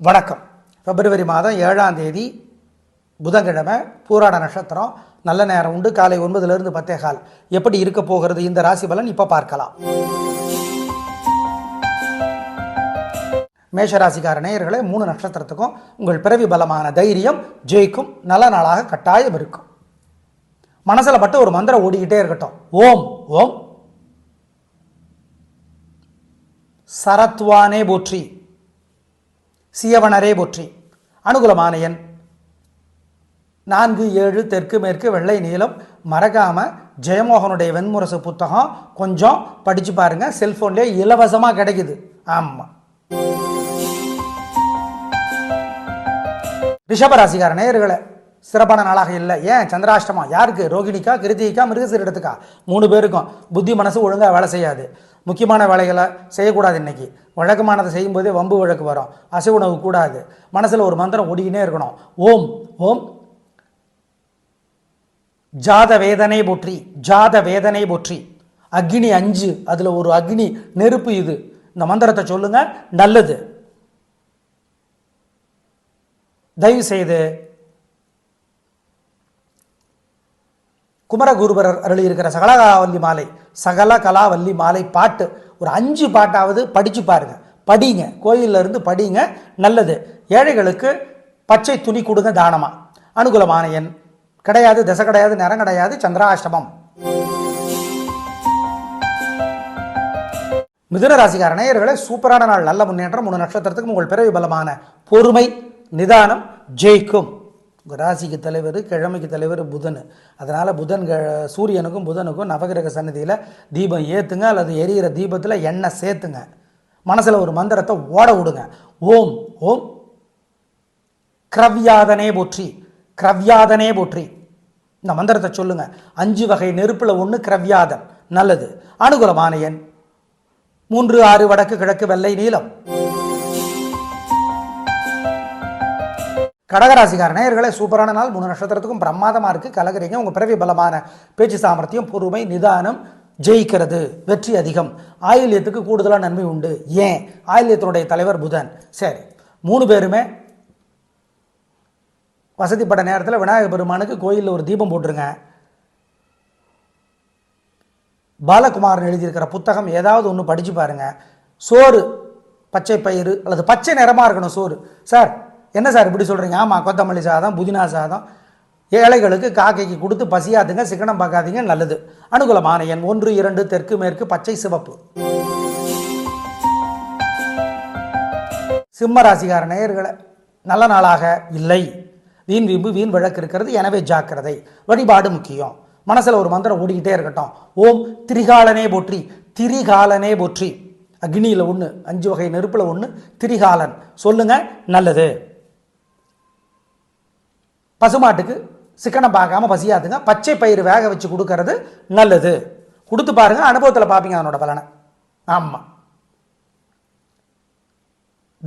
வணக்கம். பிப்ரவரி மாதம் ஏழாம் தேதி புதன்கிழமை பூராட நட்சத்திரம். நல்ல நேரம் உண்டு. காலை ஒன்பதுலேருந்து பத்தே கால். எப்படி இருக்க போகிறது? இந்த ராசி பலன் இப்போ பார்க்கலாம். மேஷராசிக்கார நேயர்களே மூணு நட்சத்திரத்துக்கும் உங்கள் பிறவி பலமான தைரியம் ஜெயிக்கும் நல்ல நாளாக கட்டாயம் இருக்கும். மனசில் பட்டு ஒரு மந்திரம் ஓடிக்கிட்டே இருக்கட்டும். ஓம் ஓம். சரத்வானே போற்றி. சியவனரே போற்றி. அனுகுலமானையன் நான்கு ஏழு தெற்கு மேற்கு வெள்ளை நீளம் மறக்காம ஜெயமோகனுடைய வெண்முரசு புத்தகம் கொஞ்சம் படிச்சு பாருங்க. செல்போன்லேயே இலவசமாக கிடைக்குது. ஆமாம் ரிஷபராசிக்கார நேயர்களே சிறப்பான நாளாக இல்லை. ஏன்? சந்திராஷ்டமம். யாருக்கு? ரோகிணிக்கா கிருத்திகா மிருகசீரிடத்துக்கா? மூணு பேருக்கும். புத்தி மனசு ஒழுங்காக வேலை செய்யாது. முக்கியமான வேலைகளை செய்யக்கூடாது இன்னைக்கு. வழக்கமானதை செய்யும்போதே வம்பு வழக்கு வரும். அசைவுணவு கூடாது. மனசில் ஒரு மந்திரம் ஓடிக்கினே இருக்கணும். ஓம் ஓம். ஜாத வேதனை போற்றி. ஜாத வேதனை போற்றி. அக்னி அஞ்சு. அதில் ஒரு அக்னி நெருப்பு இது. இந்த மந்திரத்தை சொல்லுங்கள் நல்லது. தயவு செய்து குமரகுருபரர் அருளியிருக்கிற சகலகாவல்லி மாலை சகல கலாவல்லி மாலை பாட்டு ஒரு அஞ்சு பாட்டாவது படித்து பாருங்க. படிங்க. கோயில்ல இருந்து படிங்க. நல்லது. ஏழைகளுக்கு பச்சை துணி கொடுங்க தானமா. அனுகூலமான எண். கிடையாது திசை கிடையாது நிறம் கிடையாது சந்திராஷ்டமம். மிதுன ராசிக்கார நேயர்களே சூப்பரான நாள். நல்ல முன்னேற்றம். மூணு நட்சத்திரத்துக்கும் உங்கள் பிறவி பலமான பொறுமை நிதானம் ஜெயிக்கும். உங்கள் ராசிக்கு தலைவர் கிழமைக்கு தலைவர் புதன். அதனால் புதன் க- சூரியனுக்கும் புதனுக்கும் நவகிரக சன்னதியில் தீபம் ஏற்றுங்க அல்லது எரியிற தீபத்தில் எண்ணெய் சேர்த்துங்க. மனசில் ஒரு மந்திரத்தை ஓட விடுங்க. ஓம் ஓம். கிரவ்யாதனே போற்றி கிரவ்யாதனே போற்றி. இந்த மந்திரத்தை சொல்லுங்க. அஞ்சு வகை நெருப்பில் ஒன்று கிரவ்யாதன் நல்லது. அனுகூலமான எண். மூன்று ஆறு வடக்கு கிழக்கு வெள்ளை நீலம். கடகராசிக்கார நேயர்களே சூப்பரான நாள். மூணு நட்சத்திரத்துக்கும் பிரமாதமாக இருக்குது கலகரிங்க உங்கள் பிறவி பலமான பேச்சு சாமர்த்தியம் பொறுமை நிதானம் ஜெயிக்கிறது. வெற்றி அதிகம். ஆயில்யத்துக்கு கூடுதலாக நன்மை உண்டு. ஏன்? ஆயில்யத்தினுடைய தலைவர் புதன். சரி. மூணு பேருமே வசதிப்பட்ட நேரத்தில் விநாயகர் பெருமானுக்கு கோயிலில் ஒரு தீபம் போட்டுருங்க. பாலகுமாரன் எழுதியிருக்கிற புத்தகம் ஏதாவது ஒன்று படித்து பாருங்க. சோறு பச்சை பயிறு அல்லது பச்சை நிறமாக இருக்கணும் சோறு. சார் என்ன சார் இப்படி சொல்கிறீங்க ஆமாம் கொத்தமல்லி சாதம் புதினா சாதம். ஏழைகளுக்கு காக்கைக்கு கொடுத்து பசியாதுங்க சிக்கனம் பார்க்காதீங்க நல்லது. அனுகூலமான எண் ஒன்று இரண்டு தெற்கு மேற்கு பச்சை சிவப்பு. சிம்ம ராசிகார நேயர்களை நல்ல நாளாக இல்லை. வீண் வீம்பு வீண் வழக்கு இருக்கிறது எனவே ஜாக்கிரதை. வழிபாடு முக்கியம். மனசில் ஒரு மந்திரம் ஓடிக்கிட்டே இருக்கட்டும். ஓம் திரிகாலனே போற்றி திரிகாலனே போற்றி. அக்னியில் ஒன்று அஞ்சு வகை நெருப்பில் ஒன்று திரிகாலன். சொல்லுங்க நல்லது. பசுமாட்டுக்கு சிக்கனம் பார்க்காம பசியாதுங்க பச்சை பயிறு வேக வச்சு கொடுக்கறது நல்லது. கொடுத்து பாருங்க அனுபவத்தில் பார்ப்பீங்க அதனோட பலனை. ஆமாம்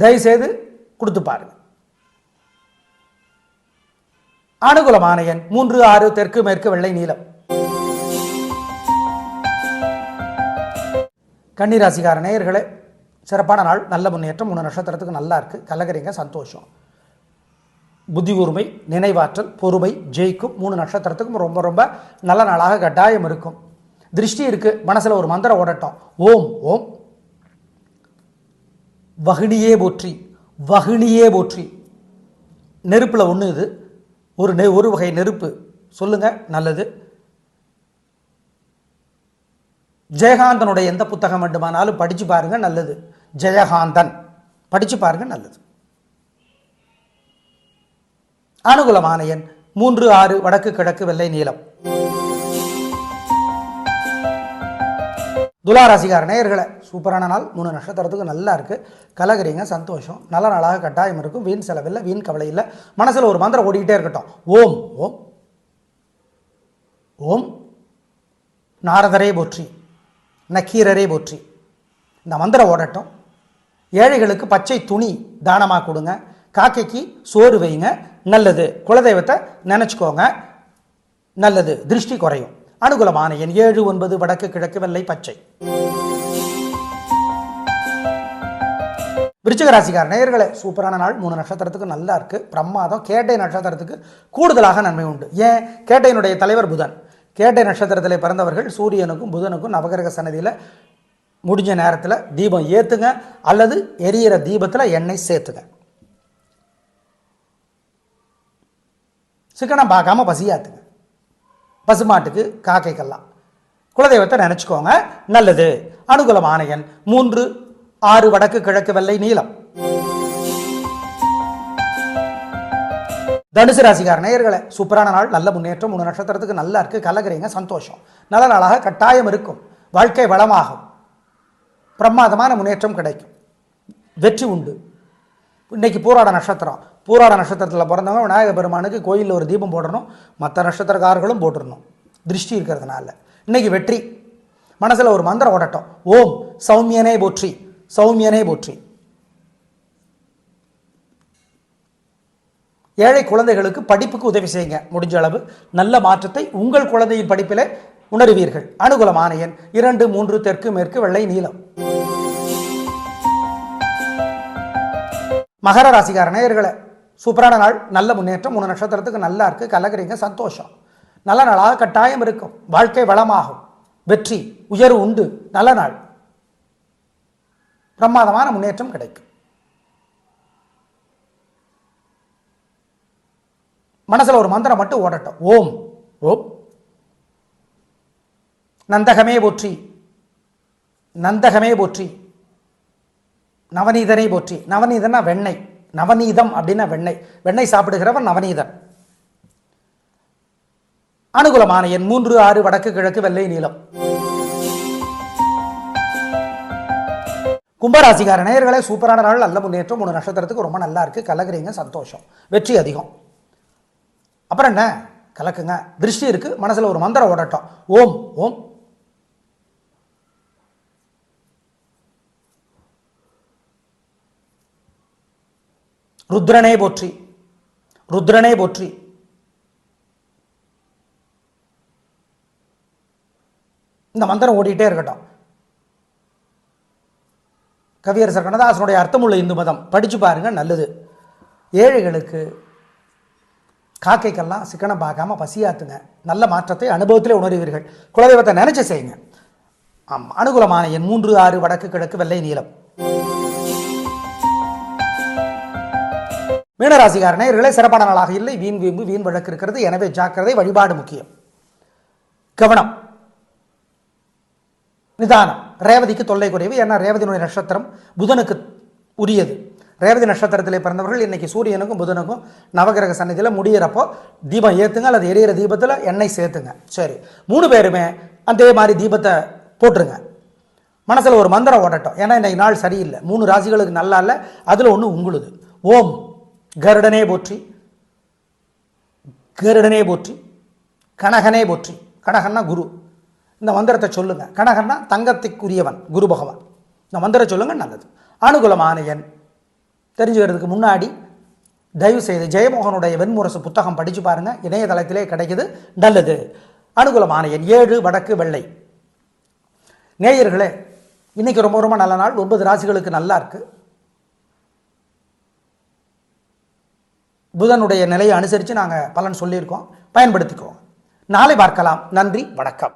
தயவுசெய்து கொடுத்து பாருங்க. அனுகூலமான எண் மூன்று ஆறு தெற்கு மேற்கு வெள்ளை நீலம். கன்னிராசிக்கார நேயர்களே சிறப்பான நாள் நல்ல முன்னேற்றம் மூணு நட்சத்திரத்துக்கு நல்லா இருக்கு. கலகரிங்க சந்தோஷம். புத்தி கூர்மை நினைவாற்றல் பொறுமை ஜெயிக்கும் மூணு நட்சத்திரத்துக்கும் ரொம்ப ரொம்ப நல்ல நாளாக கட்டாயம் இருக்கும். திருஷ்டி இருக்கு மனசில் ஒரு மந்திரம் ஓடட்டும். ஓம் ஓம். வகினியே போற்றி வகினியே போற்றி. நெருப்பில் ஒன்று இது. ஒரு நெ ஒரு வகை நெருப்பு. சொல்லுங்க நல்லது. ஜெயகாந்தனுடைய எந்த புத்தகம் வேண்டுமானாலும் படித்து பாருங்க நல்லது. ஜெயகாந்தன். படித்து பாருங்க நல்லது. அனுகூலமான எண் மூன்று ஆறு வடக்கு கிழக்கு வெள்ளை நீளம். துலாராசிகார நேயர்களை சூப்பரான நாள். மூணு நட்சத்திரத்துக்கு நல்லா இருக்கு. கலகிறீங்க சந்தோஷம். நல்ல நாளாக கட்டாயம் இருக்கும். வீண் செலவில்லை வீண் கவலை இல்லை. மனசில் ஒரு மந்திரம் ஓடிக்கிட்டே இருக்கட்டும். ஓம் ஓம். ஓம். நாரதரே போற்றி. நக்கீரரே போற்றி. இந்த மந்திரம் ஓடட்டும். ஏழைகளுக்கு பச்சை துணி தானமாக கொடுங்க. காக்கைக்கு சோறு வைங்க நல்லது. குலதெய்வத்தை நினச்சிக்கோங்க. நல்லது. திருஷ்டி குறையும். அனுகூலமான எண் ஏழு ஒன்பது வடக்கு கிழக்கு வெள்ளை பச்சை. விருச்சிகராசிக்கார நேயர்களே சூப்பரான நாள். மூணு நட்சத்திரத்துக்கு நல்லா இருக்கு. பிரமாதம். கேட்டை நட்சத்திரத்துக்கு கூடுதலாக நன்மை உண்டு. ஏன்? கேட்டையினுடைய தலைவர் புதன். கேட்டை நட்சத்திரத்தில் பிறந்தவர்கள் சூரியனுக்கும் புதனுக்கும் நவகிரக சன்னதியில் முடிஞ்ச நேரத்தில் தீபம் ஏற்றுங்க அல்லது எரியிற தீபத்தில் எண்ணெய் சேர்த்துங்க. சிக்கனம் பார்க்காம பசியாத்துங்க பசுமாட்டுக்கு காக்கைக்கெல்லாம். குலதெய்வத்தை நினச்சிக்கோங்க. நல்லது. அனுகூலமான ஆணையன் மூன்று ஆறு வடக்கு கிழக்கு வெள்ளை நீளம் தனுசு ராசிகார நேயர்களை சூப்பரான நாள் நல்ல முன்னேற்றம் மூணு நட்சத்திரத்துக்கு நல்லா இருக்கு கலகிறீங்க சந்தோஷம். நல்ல நாளாக கட்டாயம் இருக்கும். வாழ்க்கை வளமாகும். பிரமாதமான முன்னேற்றம் கிடைக்கும். வெற்றி உண்டு. இன்னைக்கு பூராட நட்சத்திரம். பூராட நட்சத்திரத்தில் பிறந்தவங்க விநாயகர் பெருமானுக்கு கோயிலில் ஒரு தீபம் போடணும் மற்ற நட்சத்திரக்காரர்களும் போட்டுடணும் திருஷ்டி இருக்கிறதுனால. இன்னைக்கு வெற்றி. மனசில் ஒரு மந்திரம் ஓடட்டும் ஓம் சௌமியனே போற்றி. சௌமியனே போற்றி. ஏழை குழந்தைகளுக்கு படிப்புக்கு உதவி செய்யுங்க. முடிஞ்ச அளவு. நல்ல மாற்றத்தை உங்கள் குழந்தையின் படிப்பிலே உணருவீர்கள். அனுகூலமான எண் இரண்டு மூன்று தெற்கு மேற்கு வெள்ளை நீளம் மகர ராசிக்கார நேயர்களை சூப்பரான நாள் நல்ல முன்னேற்றம் மூணு நட்சத்திரத்துக்கு நல்லா இருக்கு கலகிறீங்க சந்தோஷம். நல்ல நாளாக கட்டாயம் இருக்கும். வாழ்க்கை வளமாகும். வெற்றி உயர்வு உண்டு. நல்ல நாள். பிரமாதமான முன்னேற்றம் கிடைக்கும். மனசில் ஒரு மந்திரம் மட்டும் ஓடட்டும். ஓம். ஓம். நந்தகமே போற்றி. நந்தகமே போற்றி. நவநீதனை போற்றி. நவநீதனா வெண்ணெய். நவநீதம் அப்படின்னா வெண்ணெய். வெண்ணெய் சாப்பிடுகிறவன் நவநீதன். அனுகூலமான எண் மூன்று ஆறு வடக்கு கிழக்கு வெள்ளை நீளம் கும்பராசிக்கார நேயர்களே சூப்பரான நாள். நல்ல முன்னேற்றம். மூணு நட்சத்திரத்துக்கு ரொம்ப நல்லா இருக்கு. கலக்குறீங்க. சந்தோஷம். வெற்றி அதிகம். அப்புறம் என்ன? கலக்குங்க. திருஷ்டி இருக்கு. மனசுல ஒரு மந்திரம் ஓடட்டும். ஓம் ஓம் ருத்ரனே போற்றி ருத்ரனே போற்றி. இந்த மந்திரம் ஓடிட்டே இருக்கட்டும். கவியரசர் கண்ணதாசனுடைய அர்த்தமுள்ள இந்து மதம் படிச்சு பாருங்க நல்லது. ஏழைகளுக்கு காக்கைக்கெல்லாம் சிக்கனம் பார்க்காம பசியாத்துங்க. நல்ல மாற்றத்தை அனுபவத்திலே உணர்வீர்கள். குலதெய்வத்தை நினைச்சு செய்யுங்க. ஆமாம் அனுகூலமான என் மூன்று ஆறு வடக்கு கிழக்கு வெள்ளை நீளம் மீனராசிக்கார நேயர்களே சிறப்பான நாளாக இல்லை. வீண் வீம்பு வீண் வழக்கு இருக்கிறது. எனவே ஜாக்கிரதை வழிபாடு முக்கியம். கவனம். நிதானம். ரேவதிக்கு தொல்லை குறைவு. ஏன்னா ரேவதியினுடைய நட்சத்திரம் புதனுக்கு உரியது. ரேவதி நட்சத்திரத்திலே பிறந்தவர்கள் இன்னைக்கு சூரியனுக்கும் புதனுக்கும் நவகிரக சன்னதியில் முடியிறப்போ தீபம் ஏற்றுங்க அல்லது எரியிற தீபத்தில் எண்ணெய் சேர்த்துங்க. சரி. மூணு பேருமே அதே மாதிரி தீபத்தை போட்டுருங்க. மனசில் ஒரு மந்திரம் ஓடட்டும் ஏன்னா இன்னைக்கு நாள் சரியில்லை. மூணு ராசிகளுக்கு நல்லா இல்லை. அதில் ஒன்று உங்களுது. ஓம். கருடனே போற்றி கருடனே போற்றி கனகனே போற்றி. கனகன்னா குரு. இந்த மந்திரத்தை சொல்லுங்கள் கனகன்னா தங்கத்துக்குரியவன் குரு பகவான். இந்த மந்திரம் சொல்லுங்கள் நல்லது. அனுகூலமான தெரிஞ்சுக்கிறதுக்கு முன்னாடி தயவு செய்து ஜெயமோகனுடைய வெண்முரசு புத்தகம் படித்து பாருங்கள் இணையதளத்திலே கிடைக்குது. நல்லது. அனுகூலமான ஏழு வடக்கு வெள்ளை. நேயர்களே இன்னைக்கு ரொம்ப ரொம்ப நல்ல நாள். ஒன்பது ராசிகளுக்கு நல்லா இருக்குது புதனுடைய நிலையை அனுசரித்து நாங்கள் பலன் சொல்லியிருக்கோம். பயன்படுத்திக்குவோம். நாளை பார்க்கலாம். நன்றி. வணக்கம்.